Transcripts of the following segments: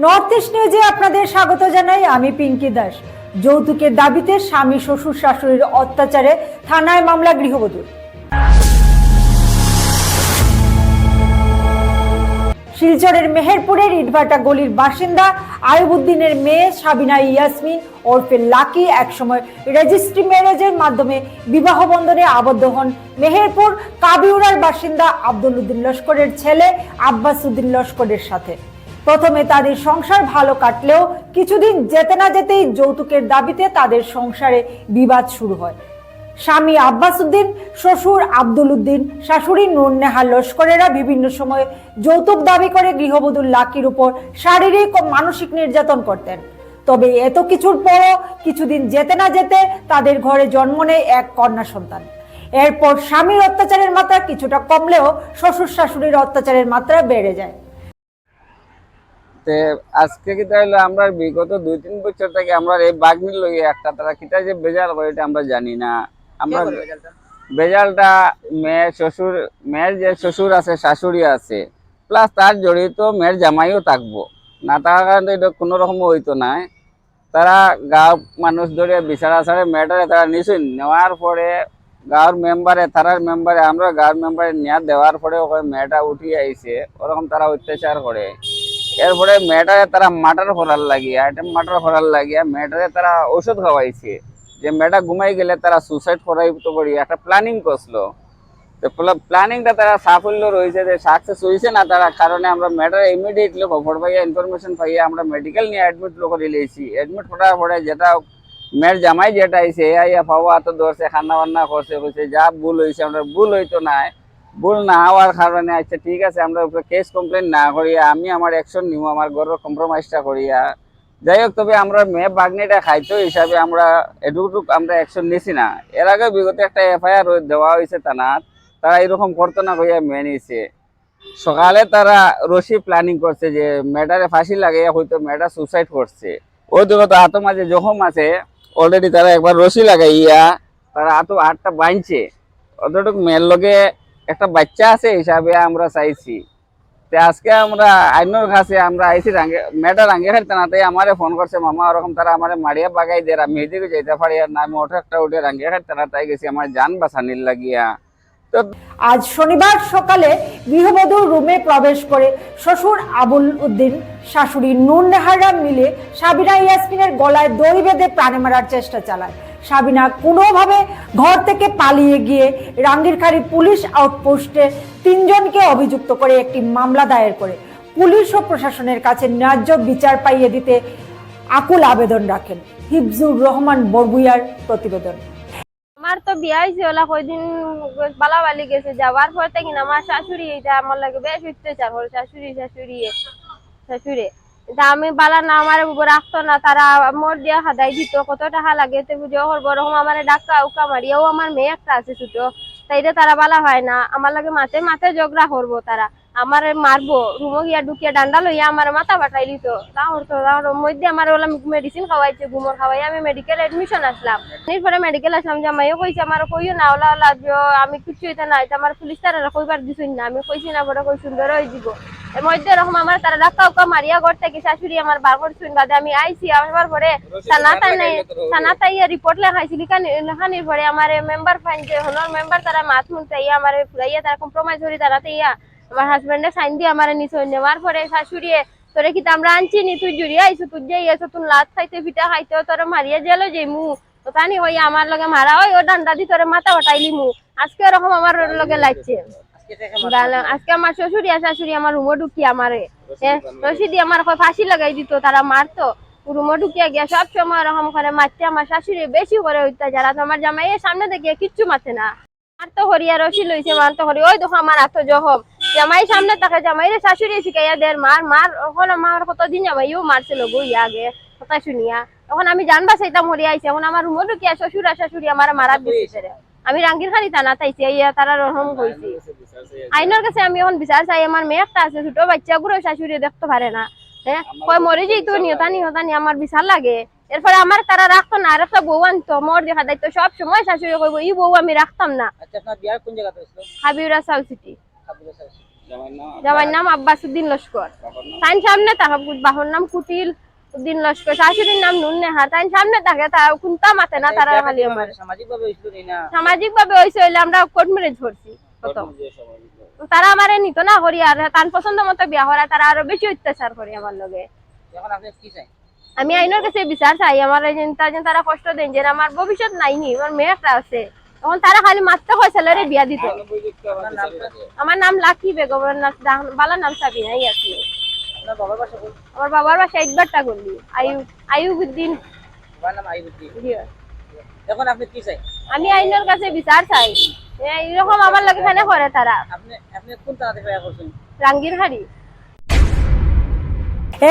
North east নিউজে আপনাদের স্বাগত জানাই, আমি পিঙ্কি দাস। যৌতুকের দাবিতে স্বামী, শ্বশুর, শাশুড়ির অত্যাচারে থানায় মামলা গৃহবধূর। শিলচরের মেহেরপুরের ইটভাটা গলির বাসিন্দা আয়ুবুদ্দিনের মেয়ে সাবিনা ইয়াসমিন ওরফে লাকি একসময় রেজিস্ট্রি ম্যারেজের মাধ্যমে বিবাহ বন্ধনে আবদ্ধ হন। মেহেরপুর কাবিউরার বাসিন্দা আব্দুল উদ্দিন লস্করের ছেলে আব্বাস উদ্দিন লস্করের সাথে। প্রথমে তাদের সংসার ভালো কাটলেও কিছুদিন যেতে না যেতেই যৌতুকের দাবিতে তাদের সংসারে বিবাদ শুরু হয়। স্বামী আব্বাস উদ্দিন, শ্বশুর আব্দুল উদ্দিন, শাশুড়ি নুরনেহা লস্করেরা বিভিন্ন সময়ে যৌতুক দাবি করে গৃহবধূর লাকির উপর শারীরিক ও মানসিক নির্যাতন করতেন। তবে এত কিছুর পরও কিছুদিন যেতে না যেতে তাদের ঘরে জন্ম নেয় এক কন্যা সন্তান। এরপর স্বামীর অত্যাচারের মাত্রা কিছুটা কমলেও শ্বশুর শাশুড়ির অত্যাচারের মাত্রা বেড়ে যায়। তে আজকে কি তাহলে আমরা বিগত দুই তিন বছর থেকে আমরা এই বাগনির লইয়ে একটা তারা কিটা যে বেজাল করে এটা আমরা জানি না। আমরা বেজালটা মেয়ের শ্বশুর মেয়ের যে শ্বশুর আছে শাশুড়ি আছে প্লাস তার জড়িত মেয়ের জামাইও থাকব। না থাকার কারণে এটা কোনো রকম হইতো না। তারা গাঁও মানুষ ধরে বিচার আচারে মেয়েটারে তারা নিছুন নেওয়ার পরে গাঁৱৰ মেম্বারে তারার মেম্বারে আমরা গাঁৱৰ মেম্বারে নিয়া দেওয়ার পরে ওখানে মেয়েটা উঠি আইছে। ওরকম তারা অত্যাচার করে। এরপরে মেয়েটারে তারা মাটার করার লাগিয়া এটা মাটার করার লাগিয়া মেয়েটারে তারা ওষুধ খাওয়াইছে। যে মেয়েটা ঘুমাই গেলে তারা সুসাইড করাইতো করি একটা প্ল্যানিং করছিল। তো প্ল্যানিংটা তারা সাফল্য রয়েছে যে সাকসেস হয়েছে না তারা, কারণে আমরা মেয়েটার ইমিডিয়েটলি খবর পাইয়া ইনফরমেশন পাইয়া আমরা মেডিকেল নিয়ে অ্যাডমিট করে লিয়েছি অ্যাডমিট করার পরে যেটা মেয়ের জামাই যেটা আইছে, এ আইয়া পাওয়া তো ধরছে, খান্না বান্না করছে কইছে যা ভুল হয়েছে আমরা ভুল হইতো না ভুল না হওয়ার কারণে আচ্ছা ঠিক আছে, আমরা উপরে কেস কমপ্লেন না করিয়া, আমি আমার অ্যাকশন নিব আমার ঘরের কম্প্রোমাইজটা করিয়া। যাই হোক, তবে আমরা মেয়ে বাগনিটা খাইতো হিসাবে আমরা এটুকুটুক আমরা অ্যাকশন নিছি না। এর আগে বিগত একটা এফআইআর দেওয়া হয়েছে থানাত তারা এরকম করতো না কইয়া মেয়ে নিছে। সকালে তারা রশি প্ল্যানিং করছে যে, মেয়েটারে ফাঁসি লাগিয়ে হয়তো মেয়েটা সুসাইড করছে। ওই দিকে তো মাঝে জখম আছে অলরেডি তারা একবার রশি লাগাইয়া তারা হাতো হাতটা বাঁধছে। অতটুক মেয়ের লগে একটা বাচ্চা আছে হিসাবে আমরা চাইছি। আজকে আমরা আইনের কাছে আমরা আইছি রাঙ্গে মেয়েটা রাঙ্গে খেলতে না তাই আমারে ফোন করছে, মামা, ওরকম তারা আমারে মারিয়া বাগাই দিয়ে, আমি এদিকে যেতে পারি আর না, আমি ওঠে একটা উঠে রাঙ্গে খেলতে না, তাই গেছি, আমার জান বাঁচানির লাগিয়া। আজ শনিবার সকালে গৃহবধূর রুমে প্রবেশ করে শ্বশুর আবুল উদ্দিন, শাশুড়ি নুন নেহারা মিলে সাবিনা ইয়াসমিনের গলায় দড়ি বেঁধে প্রাণে মারার চেষ্টা চালায়। সাবিনা কোনোভাবে ঘর থেকে পালিয়ে গিয়ে রাঙ্গিরখাড়ি পুলিশ আউটপোস্টে তিনজনকে অভিযুক্ত করে একটি মামলা দায়ের করে। পুলিশ ও প্রশাসনের কাছে ন্যায্য বিচার পাইয়ে দিতে আকুল আবেদন রাখেন। হিফজুর রহমান, বরগুইয়ার প্রতিবেদন। আমার তো বিয়া হয়েছে ওলা কয়দিন বালাবালি গেছে, যাওয়ার পর থেকে আমার শাশুড়ি এটা আমার লাগে বেশ অত্যাচার করে, শাশুড়ি শাশুড়ি শাশুড়ি। আমি বালা না, আমার রাখতো না, তারা মোর দিয়া হাদাই দিত, কত টাকা লাগে, তো করব ওরকম আমার ডাক্কা উকা মারিয়াও আমার মেয়ে একটা আছে ছোট তাইলে তারা বালা হয় না, আমার লাগে মাথে মাথে ঝগড়া করব তারা, আমার মারবো, রুমো গিয়া ঢুকিয়া ডান্ডা লইয়া আমার মাথা বাটাই দিত তাহলে মধ্যে আমার ওলা মেডিসিন খাওয়াইছে, ঘুমোর খাওয়াই আমি মেডিকেল এডমিশন আসলাম এরপরে মেডিকেল আসলাম, জামাইও কইছে আমার কইও না, ওলা ওলা যে আমি কিছু এটা না আমার পুলিশ তারা কইবার দিছুন না, আমি কইছি না, বড় কই সুন্দর হয়ে দিব। মধ্যে আমার তারা ডাক্কা উকা মারিয়া ঘর থেকে শাশুড়ি আমার বার করছুন বাদে আমি আইছি আবার পরে থানা তাই থানা তাই রিপোর্ট লেখাইছি পরে আমার মেম্বার ফাইন যে হনর মেম্বার তারা মুনতে ইয়া আমার তারা কম্প্রোমাইজ তারাতে ইয়া আমার হাজবেন্ডে সাইন দিয়ে আমার নিচে নেওয়ার পরে শাশুড়িয়ে তোরে কি আমরা আনছি নি? তুই জুড়িয়ে আইছো, তুই যে ইয়েছো তুই খাইতে পিঠা খাইতে তোরে মারিয়া জেলো যে মু তানি ওই আমার লগে মারা ওই ও ডান্ডা দি তোরে মাথা বাটাইলি মু আজকে এরকম আমার লগে লাগছে। আজকে আমার শ্বশুরি আর শাশুড়ি আমার রুমো ঢুকি আমারে আমার ফাঁসি লাগাই দিত তারা মারতো। রুমো ঢুকিয়া গিয়া সব সময় এরকম করে মারতে আমার শাশুড়ি বেশি করে অত্যাচার আর আমার জামাই এর সামনে দেখিয়ে কিচ্ছু মারতে না। মার তো হরিয়া রশি লইছে মার তো হরি ওই দেখো আমার হাত জখম জামাই সামনে তাকে জামাই রে শাশুড়ি শিখাইয়া দের মার মার ওখানে আমার কতদিন জামাইও মারছিল বই আগে কথা শুনিয়া। তখন আমি জানবা সেইটা মরি আইছে এখন আমার রুমো ঢুকিয়া শ্বশুর আর শাশুড়ি আমার মারার দিচ্ছে আমি রাঙ্গির খানি টানা তাইছি ইয়া তারা রহম কইছি। আইনের কাছে আমি এখন বিচার চাই আমার মেয়ে একটা আছে ছোট বাচ্চা গুলো শাশুড়ি দেখতে পারে না। হ্যাঁ কয় মরে যেত নিহতা নিহতা নি আমার বিচার লাগে। এরপরে আমার তারা রাখতো না আর একটা বউ আনতো মোর দেখা দায়িত্ব সব সময় শাশুড়ি কইব এই বউ আমি রাখতাম না। আচ্ছা আপনার বিয়ার কোন জায়গাতে হয়েছিল? হাবিউরা সাউথ সিটি। জামাইয়ের নাম আব্বাসুদ্দিন লস্কর। তাই সামনে তাকে বাহর নাম কুটিল। উদ্দিন লস্কর শাশুড়ির নাম নুন নেহার তাই সামনে থাকে তা কুন্তা মাতে না তারা খালি আমার সামাজিক ভাবে হইছিল না। সামাজিক ভাবে হয়েছে হইলে আমরা ম্যারেজ ধরছি প্রথম। তারা আমারে নিত না করি আর তার পছন্দ মতো বিয়া করা তারা আরও বেশি অত্যাচার করে আমার লগে। এখন আপনি কি চাই? আমি আইনের কাছে বিচার চাই আমার এই যে তারা কষ্ট দেন যে আমার ভবিষ্যৎ নাইনি আমার মেয়ে একটা আছে। তখন তারা খালি মাত্র হয় ছেলেরে বিয়া দিত। আমার নাম লাকি বেগম বালা নাম- বালার নাম সাবিনাই আপনার বাবার বাসা একবার আমার ইটবারটা করলি আয়ু আয়ুবুদ্দিন। নাম এখন আপনি কি চাই? আমি আইনের কাছে বিচার চাই। এরকম আমার লাগে খানে করে তারা। আপনি আপনি কোন থানাতে ফেরা করছেন? রাঙ্গির হাড়ি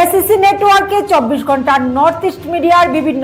এসিসি নেটওয়ার্কে চব্বিশ ঘণ্টা নর্থ ইস্ট মিডিয়ার বিভিন্ন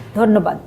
ধন্যবাদ।